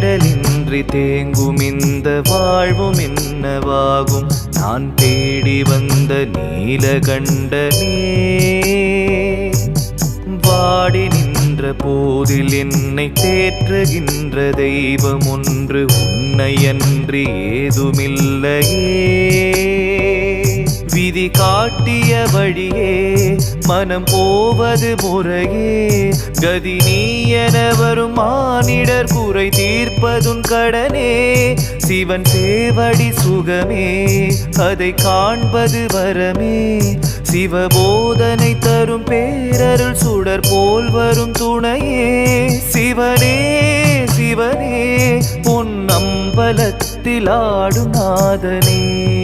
தேடலின்றி தேங்கும் இந்த வாழ்வும் என்னவாகும்? நான் தேடி வந்த நீலகண்டனே வாடி நின்ற போதில் என்னை தேற்றுகின்ற தெய்வம் ஒன்று உன்னையன்றி ஏதுமில்லையே. விதி காட்டிய வழியே மனம் போவது முறையே. கதி நீ என வரும் மானிடர் குறை தீர்ப்பதுன் கடனே. சிவன் சேவடி சுகமே அதை காண்பது வரமே. சிவபோதனை தரும் பேரருள் சுடர் போல் வரும் துணையே. சிவனே சிவனே பொன் அம்பலத்தில் ஆடும் நாதனே.